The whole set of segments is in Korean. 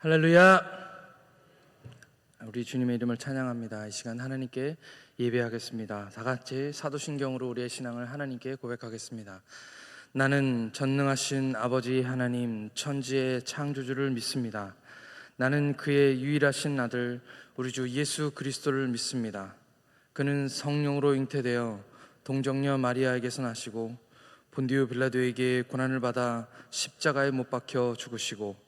할렐루야. 우리 주님의 이름을 찬양합니다. 이 시간 하나님께 예배하겠습니다. 다 같이 사도신경으로 우리의 신앙을 하나님께 고백하겠습니다. 나는 전능하신 아버지 하나님 천지의 창조주를 믿습니다. 나는 그의 유일하신 아들 우리 주 예수 그리스도를 믿습니다. 그는 성령으로 잉태되어 동정녀 마리아에게서 나시고 본디오 빌라도에게 고난을 받아 십자가에 못 박혀 죽으시고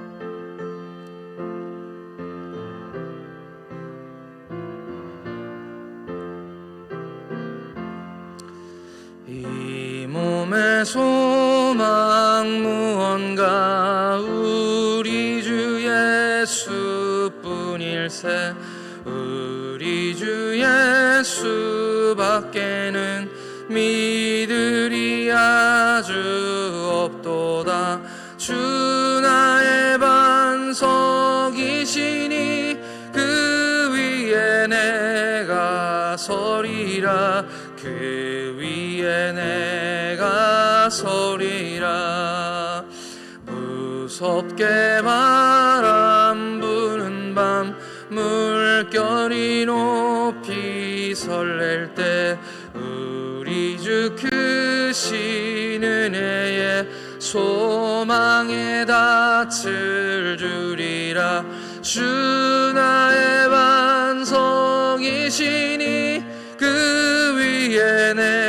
소망 무언가 우리 주 예수뿐일세. 우리 주 예수밖에는 믿으리 아주 없도다. 주 나의 반석이시니 그 위에 내가 서리라. 그 위에 내 가 서리라. 무섭게 바람 부는 밤 물결이 높이 설렐 때 우리 주 크신 은혜에 소망에 닻을 주리라. 주 나의 반석이시니 그 위에 내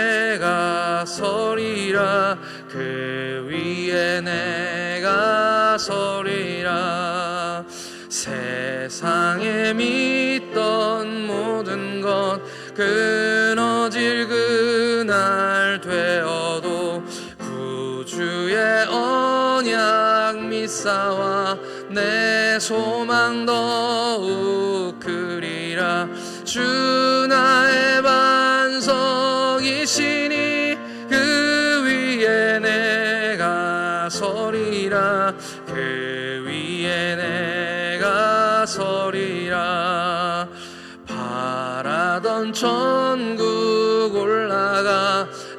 그 위에 내가 서리라. 세상에 믿던 모든 것 끊어질 그날 되어도 구주의 언약 믿사와 내 소망 더욱 크리라. 주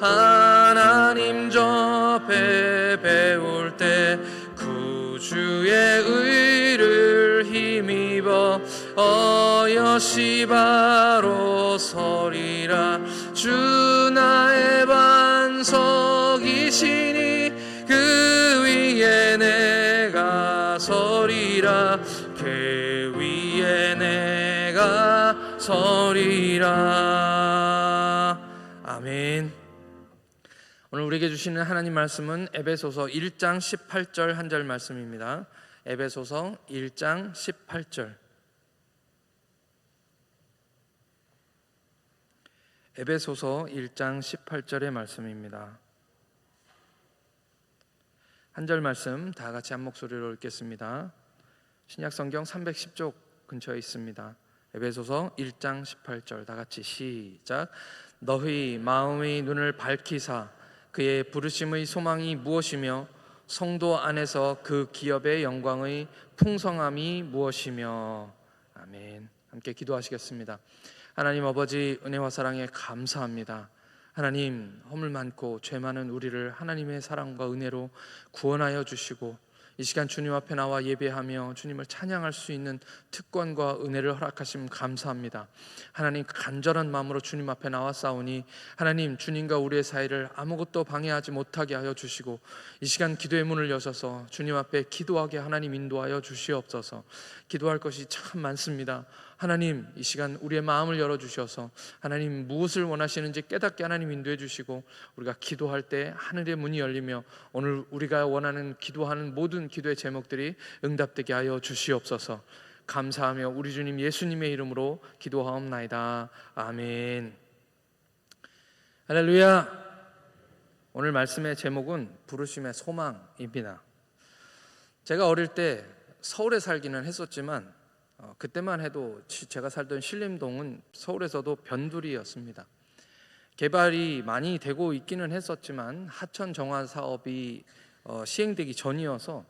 하나님 접해 배울 때 구주의 의를 힘입어 어여시 바로 서리라. 주 나의 반석이시니 그 위에 내가 서리라. 그 위에 내가 서리라. 아멘 오늘 우리에게 주시는 하나님 말씀은 에베소서 1장 18절 한 절 말씀입니다 에베소서 1장 18절 에베소서 1장 18절의 말씀입니다. 한 절 말씀 다 같이 한 목소리로 읽겠습니다. 신약 성경 310쪽 근처에 있습니다. 에베소서 1장 18절 다 같이 시작. 너희 마음의 눈을 밝히사 그의 부르심의 소망이 무엇이며 성도 안에서 그 기업의 영광의 풍성함이 무엇이며 아멘. 함께 기도하시겠습니다. 하나님 아버지 은혜와 사랑에 감사합니다. 하나님 허물 많고 죄 많은 우리를 하나님의 사랑과 은혜로 구원하여 주시고 이 시간 주님 앞에 나와 예배하며 주님을 찬양할 수 있는 특권과 은혜를 허락하심 감사합니다. 하나님 간절한 마음으로 주님 앞에 나와 싸우니 하나님 주님과 우리의 사이를 아무것도 방해하지 못하게 하여 주시고 이 시간 기도의 문을 여셔서 주님 앞에 기도하게 하나님 인도하여 주시옵소서. 기도할 것이 참 많습니다. 하나님 이 시간 우리의 마음을 열어 주셔서 하나님 무엇을 원하시는지 깨닫게 하나님 인도해 주시고 우리가 기도할 때 하늘의 문이 열리며 오늘 우리가 원하는 기도하는 모든 기도의 제목들이 응답되게 하여 주시옵소서. 감사하며 우리 주님 예수님의 이름으로 기도하옵나이다. 아멘. 할렐루야. 오늘 말씀의 제목은 부르심의 소망입니다. 제가 어릴 때 서울에 살기는 했었지만 어, 그때만 해도 지- 제가 살던 신림동은 서울에서도 변두리였습니다. 개발이 많이 되고 있기는 했었지만 하천 정화 사업이 어, 시행되기 전이어서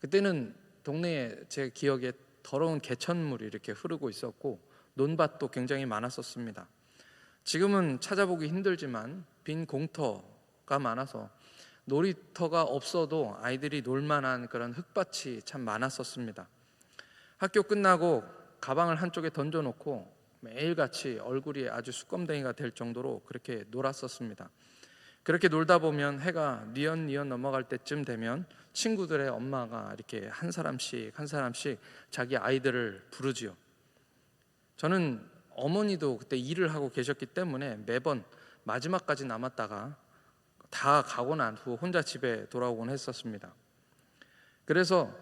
그때는 동네에 제 기억에 더러운 개천물이 이렇게 흐르고 있었고 논밭도 굉장히 많았었습니다. 지금은 찾아보기 힘들지만 빈 공터가 많아서 놀이터가 없어도 아이들이 놀만한 그런 흙밭이 참 많았었습니다. 학교 끝나고 가방을 한쪽에 던져놓고 매일같이 얼굴이 아주 수검댕이가 될 정도로 그렇게 놀았었습니다. 그렇게 놀다 보면 해가 뉘엿뉘엿 넘어갈 때쯤 되면 친구들의 엄마가 이렇게 한 사람씩 한 사람씩 자기 아이들을 부르지요. 저는 어머니도 그때 일을 하고 계셨기 때문에 매번 마지막까지 남았다가 다 가고 난 후 혼자 집에 돌아오곤 했었습니다. 그래서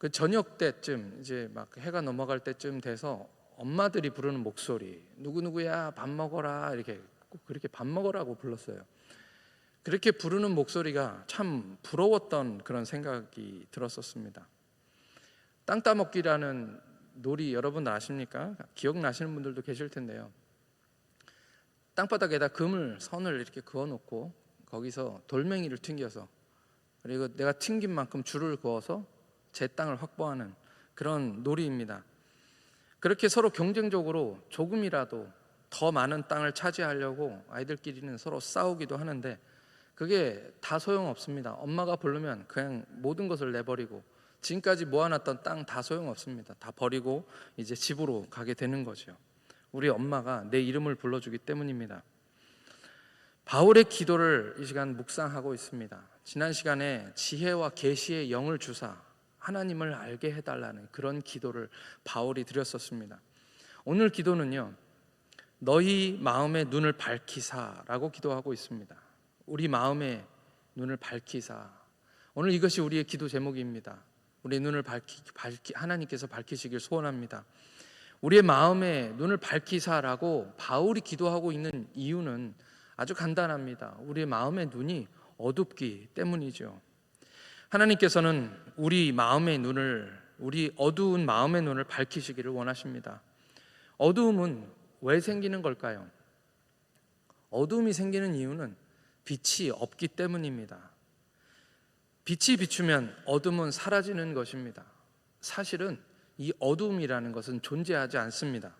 그 저녁 때쯤 이제 막 해가 넘어갈 때쯤 돼서 엄마들이 부르는 목소리 누구 누구야 밥 먹어라 이렇게 꼭 그렇게 밥 먹으라고 불렀어요. 그렇게 부르는 목소리가 참 부러웠던 그런 생각이 들었었습니다. 땅 따먹기라는 놀이 여러분 아십니까? 기억나시는 분들도 계실 텐데요. 땅바닥에다 금을 선을 이렇게 그어놓고 거기서 돌멩이를 튕겨서 그리고 내가 튕긴 만큼 줄을 그어서 제 땅을 확보하는 그런 놀이입니다. 그렇게 서로 경쟁적으로 조금이라도 더 많은 땅을 차지하려고 아이들끼리는 서로 싸우기도 하는데 그게 다 소용없습니다. 엄마가 부르면 그냥 모든 것을 내버리고 지금까지 모아놨던 땅 다 소용없습니다. 다 버리고 이제 집으로 가게 되는 거죠. 우리 엄마가 내 이름을 불러주기 때문입니다. 바울의 기도를 이 시간 묵상하고 있습니다. 지난 시간에 지혜와 계시의 영을 주사 하나님을 알게 해달라는 그런 기도를 바울이 드렸었습니다. 오늘 기도는요, 너희 마음의 눈을 밝히사라고 기도하고 있습니다. 우리 마음의 눈을 밝히사. 오늘 이것이 우리의 기도 제목입니다. 우리의 눈을 밝히, 밝히 하나님께서 밝히시길 소원합니다. 우리의 마음의 눈을 밝히사라고 바울이 기도하고 있는 이유는 아주 간단합니다. 우리의 마음의 눈이 어둡기 때문이죠. 하나님께서는 우리 마음의 눈을 우리 어두운 마음의 눈을 밝히시기를 원하십니다. 어두움은 왜 생기는 걸까요? 어두움이 생기는 이유는 빛이 없기 때문입니다. 빛이 비추면 어둠은 사라지는 것입니다. 사실은 이 어둠이라는 것은 존재하지 않습니다.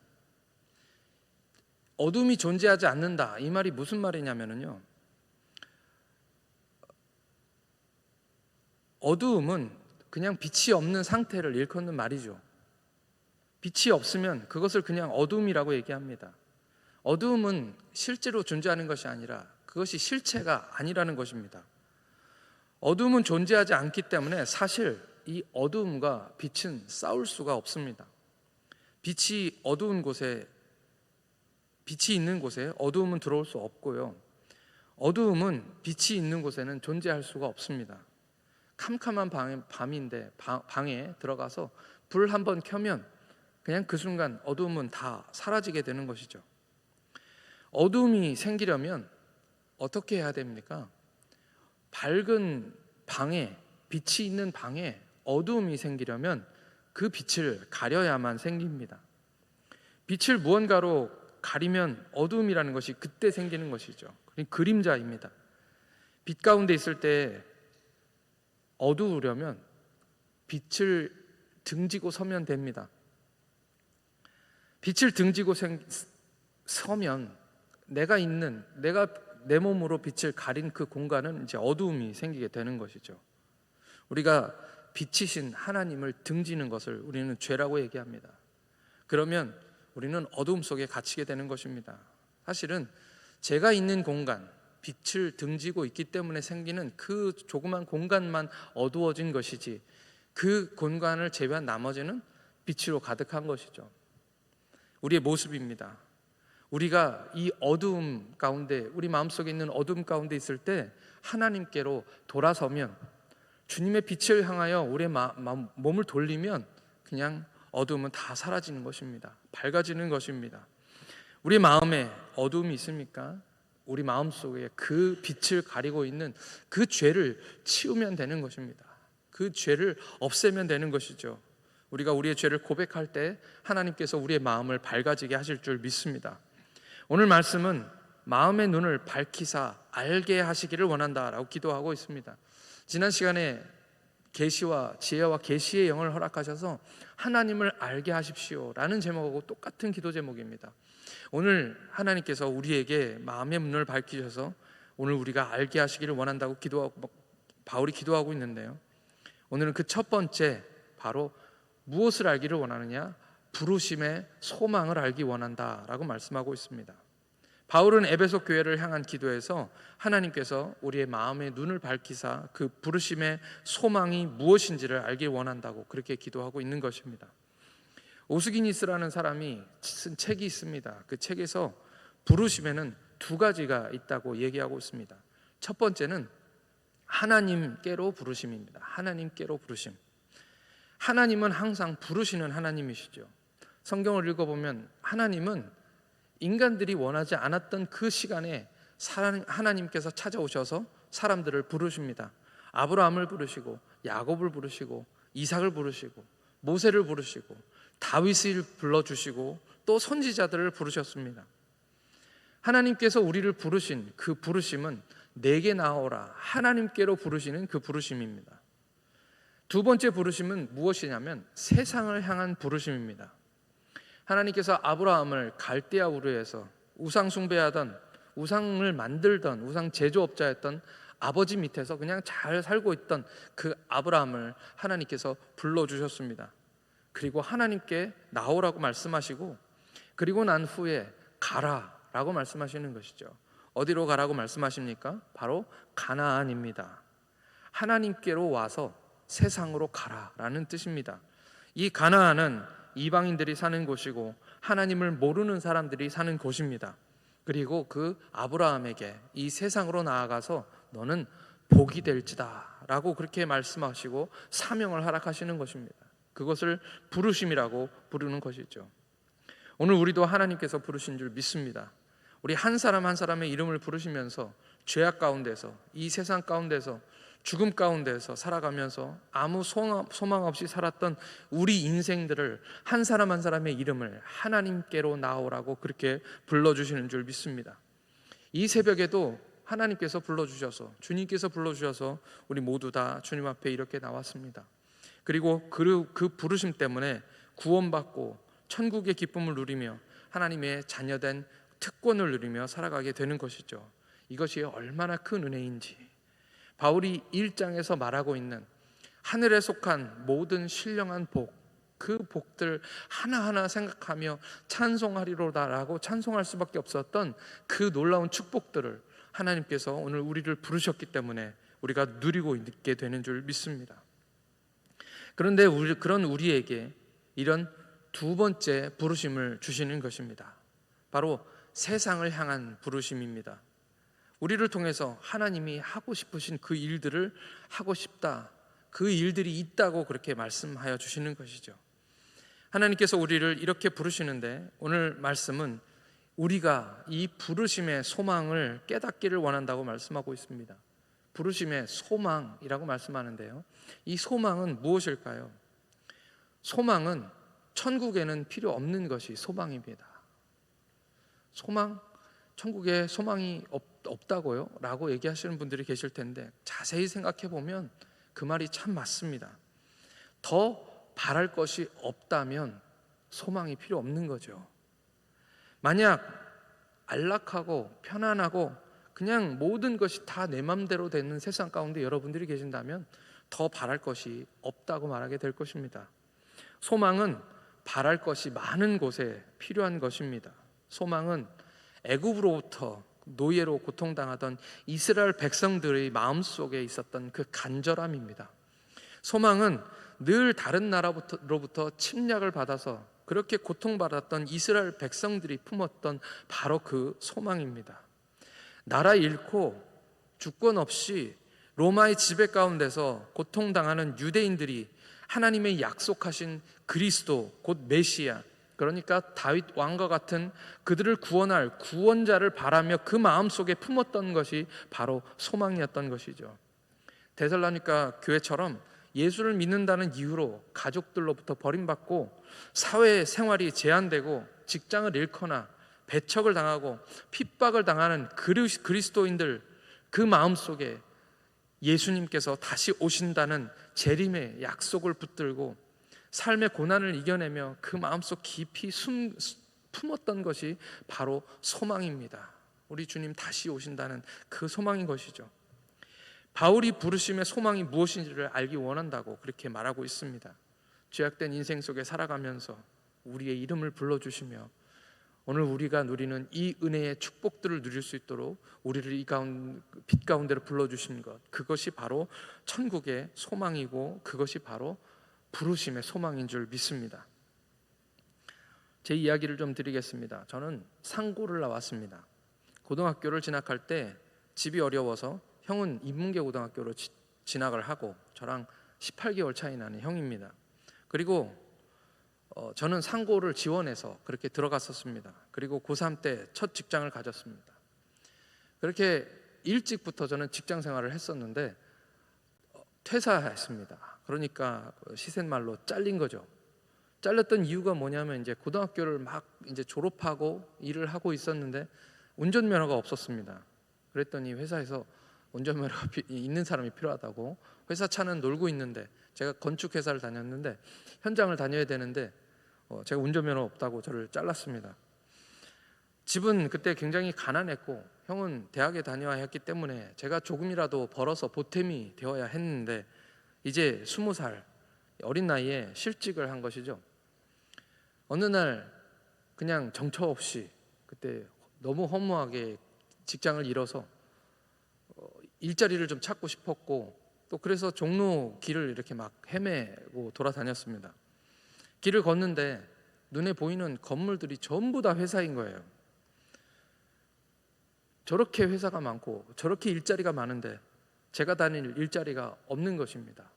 어둠이 존재하지 않는다. 이 말이 무슨 말이냐면요. 어두움은 그냥 빛이 없는 상태를 일컫는 말이죠. 빛이 없으면 그것을 그냥 어둠이라고 얘기합니다. 어두움은 실제로 존재하는 것이 아니라 그것이 실체가 아니라는 것입니다. 어둠은 존재하지 않기 때문에 사실 이 어두움과 빛은 싸울 수가 없습니다. 빛이 어두운 곳에 빛이 있는 곳에 어두움은 들어올 수 없고요. 어두움은 빛이 있는 곳에는 존재할 수가 없습니다. 캄캄한 방, 밤인데 방, 방에 들어가서 불 한번 켜면 그냥 그 순간 어두움은 다 사라지게 되는 것이죠. 어두움이 생기려면 어떻게 해야 됩니까? 밝은 방에 빛이 있는 방에 어두움이 생기려면 그 빛을 가려야만 생깁니다. 빛을 무언가로 가리면 어두움이라는 것이 그때 생기는 것이죠. 그림자입니다. 빛 가운데 있을 때 어두우려면 빛을 등지고 서면 됩니다. 빛을 등지고 생, 서면 내가 있는 내가 내 몸으로 빛을 가린 그 공간은 이제 어두움이 생기게 되는 것이죠. 우리가 빛이신 하나님을 등지는 것을 우리는 죄라고 얘기합니다. 그러면 우리는 어두움 속에 갇히게 되는 것입니다. 사실은 제가 있는 공간, 빛을 등지고 있기 때문에 생기는 그 조그만 공간만 어두워진 것이지 그 공간을 제외한 나머지는 빛으로 가득한 것이죠. 우리의 모습입니다. 우리가 이 어두움 가운데 우리 마음속에 있는 어두움 가운데 있을 때 하나님께로 돌아서면 주님의 빛을 향하여 우리의 마, 마, 몸을 돌리면 그냥 어두움은 다 사라지는 것입니다. 밝아지는 것입니다. 우리 마음에 어두움이 있습니까? 우리 마음 속에 그 빛을 가리고 있는 그 죄를 치우면 되는 것입니다. 그 죄를 없애면 되는 것이죠. 우리가 우리의 죄를 고백할 때 하나님께서 우리의 마음을 밝아지게 하실 줄 믿습니다. 오늘 말씀은 마음의 눈을 밝히사 알게 하시기를 원한다라고 기도하고 있습니다. 지난 시간에 계시와 지혜와 계시의 영을 허락하셔서 하나님을 알게 하십시오라는 제목하고 똑같은 기도 제목입니다. 오늘 하나님께서 우리에게 마음의 문을 밝히셔서 오늘 우리가 알게 하시기를 원한다고 기도하고 바울이 기도하고 있는데요. 오늘은 그 첫 번째 바로 무엇을 알기를 원하느냐? 부르심의 소망을 알기 원한다라고 말씀하고 있습니다. 바울은 에베소 교회를 향한 기도에서 하나님께서 우리의 마음의 눈을 밝히사 그 부르심의 소망이 무엇인지를 알기 원한다고 그렇게 기도하고 있는 것입니다. 오스기니스라는 사람이 쓴 책이 있습니다. 그 책에서 부르심에는 두 가지가 있다고 얘기하고 있습니다. 첫 번째는 하나님께로 부르심입니다. 하나님께로 부르심. 하나님은 항상 부르시는 하나님이시죠. 성경을 읽어보면 하나님은 인간들이 원하지 않았던 그 시간에 하나님께서 찾아오셔서 사람들을 부르십니다. 아브라함을 부르시고 야곱을 부르시고 이삭을 부르시고 모세를 부르시고 다윗을 불러주시고 또 선지자들을 부르셨습니다. 하나님께서 우리를 부르신 그 부르심은 내게 나오라 하나님께로 부르시는 그 부르심입니다. 두 번째 부르심은 무엇이냐면 세상을 향한 부르심입니다. 하나님께서 아브라함을 갈대아 우르에서 우상 숭배하던 우상을 만들던 우상 제조업자였던 아버지 밑에서 그냥 잘 살고 있던 그 아브라함을 하나님께서 불러 주셨습니다. 그리고 하나님께 나오라고 말씀하시고 그리고 난 후에 가라라고 말씀하시는 것이죠. 어디로 가라고 말씀하십니까? 바로 가나안입니다. 하나님께로 와서 세상으로 가라라는 뜻입니다. 이 가나안은 이방인들이 사는 곳이고 하나님을 모르는 사람들이 사는 곳입니다. 그리고 그 아브라함에게 이 세상으로 나아가서 너는 복이 될지다라고 그렇게 말씀하시고 사명을 허락하시는 것입니다. 그것을 부르심이라고 부르는 것이죠. 오늘 우리도 하나님께서 부르신 줄 믿습니다. 우리 한 사람 한 사람의 이름을 부르시면서 죄악 가운데서 이 세상 가운데서 죽음 가운데서 살아가면서 아무 소망 없이 살았던 우리 인생들을 한 사람 한 사람의 이름을 하나님께로 나오라고 그렇게 불러주시는 줄 믿습니다. 이 새벽에도 하나님께서 불러주셔서 주님께서 불러주셔서 우리 모두 다 주님 앞에 이렇게 나왔습니다. 그리고 그, 그 부르심 때문에 구원받고 천국의 기쁨을 누리며 하나님의 자녀된 특권을 누리며 살아가게 되는 것이죠. 이것이 얼마나 큰 은혜인지 바울이 1장에서 말하고 있는 하늘에 속한 모든 신령한 복, 그 복들 하나하나 생각하며 찬송하리로다라고 찬송할 수밖에 없었던 그 놀라운 축복들을 하나님께서 오늘 우리를 부르셨기 때문에 우리가 누리고 있게 되는 줄 믿습니다. 그런데 우리, 그런 우리에게 이런 두 번째 부르심을 주시는 것입니다. 바로 세상을 향한 부르심입니다. 우리를 통해서 하나님이 하고 싶으신 그 일들을 하고 싶다. 그 일들이 있다고 그렇게 말씀하여 주시는 것이죠. 하나님께서 우리를 이렇게 부르시는데 오늘 말씀은 우리가 이 부르심의 소망을 깨닫기를 원한다고 말씀하고 있습니다. 부르심의 소망이라고 말씀하는데요. 이 소망은 무엇일까요? 소망은 천국에는 필요 없는 것이 소망입니다. 소망? 천국에 소망이 없, 없다고요? 라고 얘기하시는 분들이 계실 텐데 자세히 생각해 보면 그 말이 참 맞습니다. 더 바랄 것이 없다면 소망이 필요 없는 거죠. 만약 안락하고 편안하고 그냥 모든 것이 다 내 맘대로 되는 세상 가운데 여러분들이 계신다면 더 바랄 것이 없다고 말하게 될 것입니다. 소망은 바랄 것이 많은 곳에 필요한 것입니다. 소망은 애굽으로부터 노예로 고통당하던 이스라엘 백성들의 마음속에 있었던 그 간절함입니다. 소망은 늘 다른 나라로부터 침략을 받아서 그렇게 고통받았던 이스라엘 백성들이 품었던 바로 그 소망입니다. 나라 잃고 주권 없이 로마의 지배 가운데서 고통당하는 유대인들이 하나님의 약속하신 그리스도 곧 메시아 그러니까 다윗 왕과 같은 그들을 구원할 구원자를 바라며 그 마음속에 품었던 것이 바로 소망이었던 것이죠. 데살로니가 교회처럼 예수를 믿는다는 이유로 가족들로부터 버림받고 사회 생활이 제한되고 직장을 잃거나 배척을 당하고 핍박을 당하는 그리- 그리스도인들 그 마음 속에 예수님께서 다시 오신다는 재림의 약속을 붙들고 삶의 고난을 이겨내며 그 마음속 깊이 숨, 품었던 것이 바로 소망입니다. 우리 주님 다시 오신다는 그 소망인 것이죠. 바울이 부르심의 소망이 무엇인지를 알기 원한다고 그렇게 말하고 있습니다. 죄악된 인생 속에 살아가면서 우리의 이름을 불러주시며 오늘 우리가 누리는 이 은혜의 축복들을 누릴 수 있도록 우리를 이 가운 빛 가운데로 불러 주신 것 그것이 바로 천국의 소망이고 그것이 바로 부르심의 소망인 줄 믿습니다. 제 이야기를 좀 드리겠습니다. 저는 상고를 나왔습니다. 고등학교를 진학할 때 집이 어려워서 형은 인문계 고등학교로 지- 진학을 하고 저랑 18개월 차이 나는 형입니다. 그리고 어, 저는 상고를 지원해서 그렇게 들어갔었습니다. 그리고 고3 때 첫 직장을 가졌습니다. 그렇게 일찍부터 저는 직장 생활을 했었는데 어, 퇴사했습니다. 그러니까 시센말로 잘린 거죠. 잘렸던 이유가 뭐냐면 이제 고등학교를 막 이제 졸업하고 일을 하고 있었는데 운전면허가 없었습니다. 그랬더니 회사에서 운전면허가 피- 있는 사람이 필요하다고 회사 차는 놀고 있는데 제가 건축 회사를 다녔는데 현장을 다녀야 되는데 어, 제가 운전면허 없다고 저를 잘랐습니다. 집은 그때 굉장히 가난했고 형은 대학에 다녀야 했기 때문에 제가 조금이라도 벌어서 보탬이 되어야 했는데 이제 스무 살 어린 나이에 실직을 한 것이죠. 어느 날 그냥 정처 없이 그때 너무 허무하게 직장을 잃어서 어, 일자리를 좀 찾고 싶었고 또 그래서 종로 길을 이렇게 막 헤매고 돌아다녔습니다. 길을 걷는데 눈에 보이는 건물들이 전부 다 회사인 거예요. 저렇게 회사가 많고 저렇게 일자리가 많은데 제가 다닐 일자리가 없는 것입니다.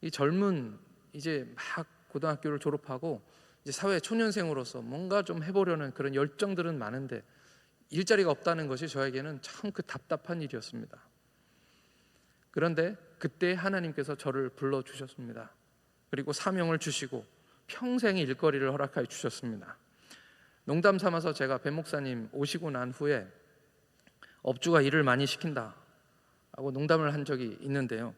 이 젊은 이제 막 고등학교를 졸업하고 이제 사회 초년생으로서 뭔가 좀 해보려는 그런 열정들은 많은데 일자리가 없다는 것이 저에게는 참 그 답답한 일이었습니다. 그런데 그때 하나님께서 저를 불러 주셨습니다. 그리고 사명을 주시고 평생의 일거리를 허락하여 주셨습니다. 농담 삼아서 제가 배 목사님 오시고 난 후에 업주가 일을 많이 시킨다 하고 농담을 한 적이 있는데요.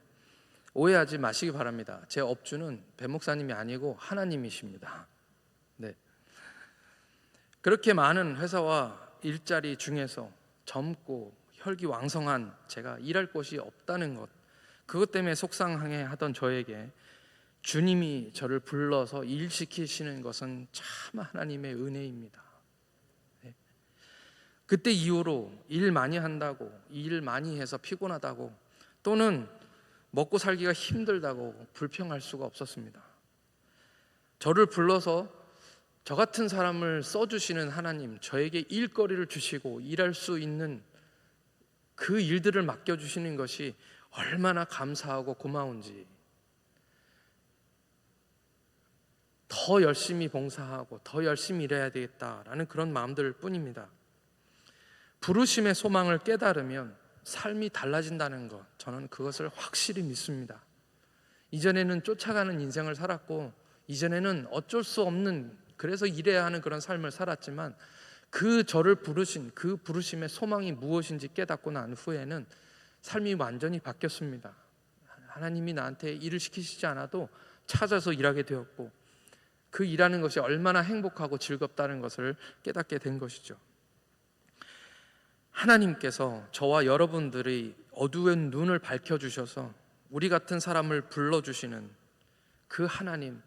오해하지 마시기 바랍니다. 제 업주는 배 목사님이 아니고 하나님이십니다. 네. 그렇게 많은 회사와 일자리 중에서 젊고 혈기왕성한 제가 일할 곳이 없다는 것 그것 때문에 속상해 하던 저에게 주님이 저를 불러서 일 시키시는 것은 참 하나님의 은혜입니다. 네. 그때 이후로 일 많이 한다고 일 많이 해서 피곤하다고 또는 먹고 살기가 힘들다고 불평할 수가 없었습니다. 저를 불러서 저 같은 사람을 써주시는 하나님, 저에게 일거리를 주시고 일할 수 있는 그 일들을 맡겨주시는 것이 얼마나 감사하고 고마운지 더 열심히 봉사하고 더 열심히 일해야 되겠다라는 그런 마음들 뿐입니다. 부르심의 소망을 깨달으면 삶이 달라진다는 것 저는 그것을 확실히 믿습니다. 이전에는 쫓아가는 인생을 살았고 이전에는 어쩔 수 없는 그래서 일해야 하는 그런 삶을 살았지만 그 저를 부르신 그 부르심의 소망이 무엇인지 깨닫고 난 후에는 삶이 완전히 바뀌었습니다. 하나님이 나한테 일을 시키시지 않아도 찾아서 일하게 되었고 그 일하는 것이 얼마나 행복하고 즐겁다는 것을 깨닫게 된 것이죠. 하나님께서 저와 여러분들의 어두운 눈을 밝혀 주셔서 우리 같은 사람을 불러 주시는 그 하나님,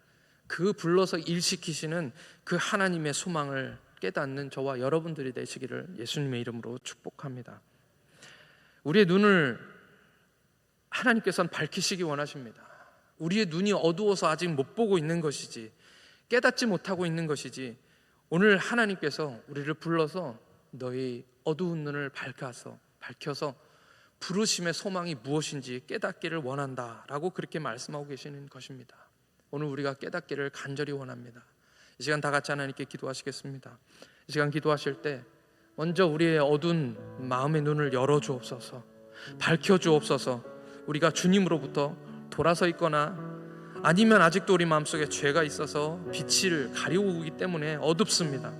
그 불러서 일 시키시는 그 하나님의 소망을 깨닫는 저와 여러분들이 되시기를 예수님의 이름으로 축복합니다. 우리의 눈을 하나님께서는 밝히시기 원하십니다. 우리의 눈이 어두워서 아직 못 보고 있는 것이지 깨닫지 못하고 있는 것이지 오늘 하나님께서 우리를 불러서 너희 어두운 눈을 밝혀서 밝혀서 부르심의 소망이 무엇인지 깨닫기를 원한다라고 그렇게 말씀하고 계시는 것입니다. 오늘 우리가 깨닫기를 간절히 원합니다. 이 시간 다 같이 하나님께 기도하시겠습니다. 이 시간 기도하실 때 먼저 우리의 어두운 마음의 눈을 열어 주옵소서. 밝혀 주옵소서. 우리가 주님으로부터 돌아서 있거나 아니면 아직도 우리 마음속에 죄가 있어서 빛을 가리우기 때문에 어둡습니다.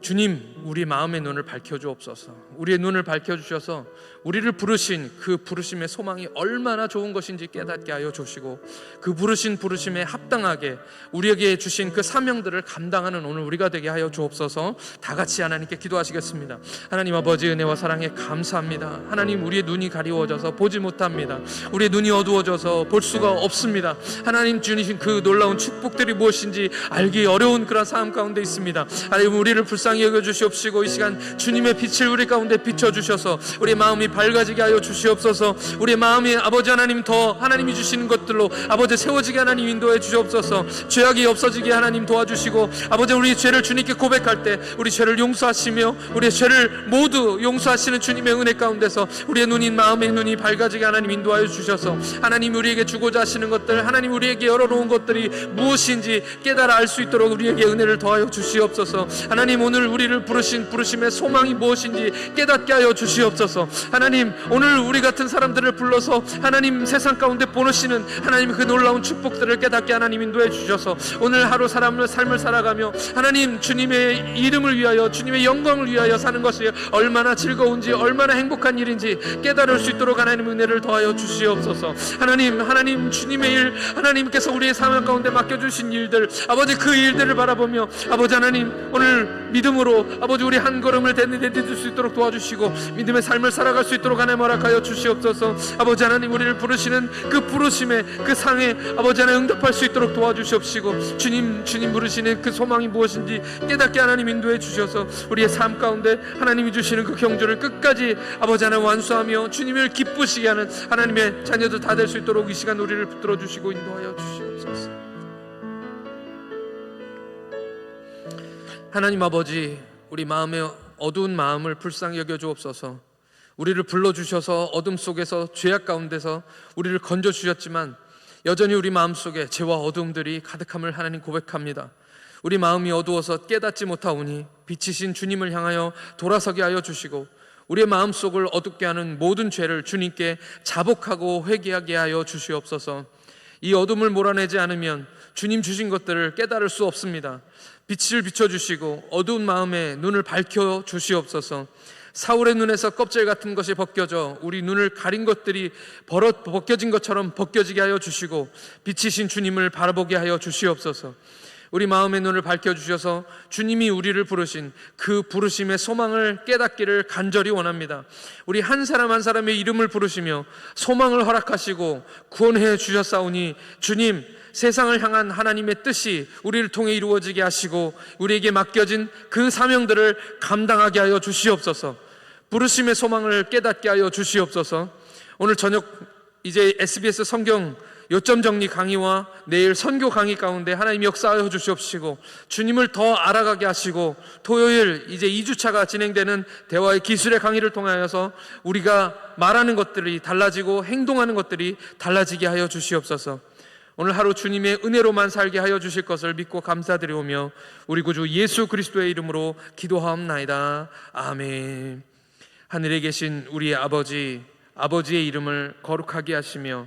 주님, 우리 마음의 눈을 밝혀 주옵소서. 우리의 눈을 밝혀 주셔서 우리를 부르신 그 부르심의 소망이 얼마나 좋은 것인지 깨닫게 하여 주시고 그 부르신 부르심에 합당하게 우리에게 주신 그 사명들을 감당하는 오늘 우리가 되게 하여 주옵소서. 다 같이 하나님께 기도하시겠습니다. 하나님 아버지 은혜와 사랑에 감사합니다. 하나님 우리의 눈이 가리워져서 보지 못합니다. 우리의 눈이 어두워져서 볼 수가 없습니다. 하나님 주신 그 놀라운 축복들이 무엇인지 알기 어려운 그런 삶 가운데 있습니다. 하나님 우리를 불쌍 히 여겨 주시옵시고 이 시간 주님의 빛을 우리 가운데 비춰 주셔서 우리 마음이 밝아지게 하여 주시옵소서. 우리 마음이 아버지 하나님 더 하나님이 주시는 것들로 아버지 세워지게 하나님 인도해 주시옵소서. 죄악이 없어지게 하나님 도와주시고 아버지 우리 죄를 주님께 고백할 때 우리 죄를 용서하시며 우리의 죄를 모두 용서하시는 주님의 은혜 가운데서 우리의 눈인 마음의 눈이 밝아지게 하나님 인도하여 주셔서 하나님 우리에게 주고자 하시는 것들 하나님 우리에게 열어놓은 것들이 무엇인지 깨달아 알 수 있도록 우리에게 은혜를 더하여 주시옵소서 하나님 오늘 우리를 부르신 부르심의 소망이 무엇인지 깨닫게 하여 주시옵소서. 하나님 오늘 우리 같은 사람들을 불러서 하나님 세상 가운데 보내시는 하나님 그 놀라운 축복들을 깨닫게 하나님 인도해 주셔서 오늘 하루 사람을 삶을 살아가며 하나님 주님의 이름을 위하여 주님의 영광을 위하여 사는 것이 얼마나 즐거운지 얼마나 행복한 일인지 깨달을 수 있도록 하나님 은혜를 더하여 주시옵소서. 하나님 하나님 주님의 일 하나님께서 우리의 삶 가운데 맡겨 주신 일들 아버지 그 일들을 바라보며 아버지 하나님 오늘 믿음 으로 아버지 우리 한 걸음을 내딛을 수 있도록 도와주시고 믿음의 삶을 살아갈 수 있도록 하나님 허락하여 주시옵소서 아버지 하나님 우리를 부르시는 그 부르심에 그 상에 아버지 하나님 응답할 수 있도록 도와주시옵시고 주님 주님 부르시는 그 소망이 무엇인지 깨닫게 하나님 인도해 주셔서 우리의 삶 가운데 하나님이 주시는 그 경주를 끝까지 아버지 하나님 완수하며 주님을 기쁘시게 하는 하나님의 자녀들 다 될 수 있도록 이 시간 우리를 붙들어 주시고 인도하여 주시옵소서. 하나님 아버지 우리 마음의 어두운 마음을 불쌍히 여겨 주옵소서. 우리를 불러 주셔서 어둠 속에서 죄악 가운데서 우리를 건져 주셨지만 여전히 우리 마음 속에 죄와 어둠들이 가득함을 하나님 고백합니다. 우리 마음이 어두워서 깨닫지 못하오니 빛이신 주님을 향하여 돌아서게 하여 주시고 우리의 마음 속을 어둡게 하는 모든 죄를 주님께 자복하고 회개하게 하여 주시옵소서. 이 어둠을 몰아내지 않으면 주님 주신 것들을 깨달을 수 없습니다. 빛을 비춰 주시고 어두운 마음에 눈을 밝혀 주시옵소서. 사울의 눈에서 껍질 같은 것이 벗겨져 우리 눈을 가린 것들이 벗겨진 것처럼 벗겨지게 하여 주시고 빛이신 주님을 바라보게 하여 주시옵소서. 우리 마음의 눈을 밝혀 주셔서 주님이 우리를 부르신 그 부르심의 소망을 깨닫기를 간절히 원합니다. 우리 한 사람 한 사람의 이름을 부르시며 소망을 허락하시고 구원해 주셨사오니 주님 세상을 향한 하나님의 뜻이 우리를 통해 이루어지게 하시고 우리에게 맡겨진 그 사명들을 감당하게 하여 주시옵소서. 부르심의 소망을 깨닫게 하여 주시옵소서. 오늘 저녁 이제 SBS 성경 요점 정리 강의와 내일 선교 강의 가운데 하나님 역사하여 주시옵시고 주님을 더 알아가게 하시고 토요일 이제 2주차가 진행되는 대화의 기술의 강의를 통하여서 우리가 말하는 것들이 달라지고 행동하는 것들이 달라지게 하여 주시옵소서. 오늘 하루 주님의 은혜로만 살게 하여 주실 것을 믿고 감사드리오며 우리 구주 예수 그리스도의 이름으로 기도하옵나이다. 아멘. 하늘에 계신 우리의 아버지 아버지의 이름을 거룩하게 하시며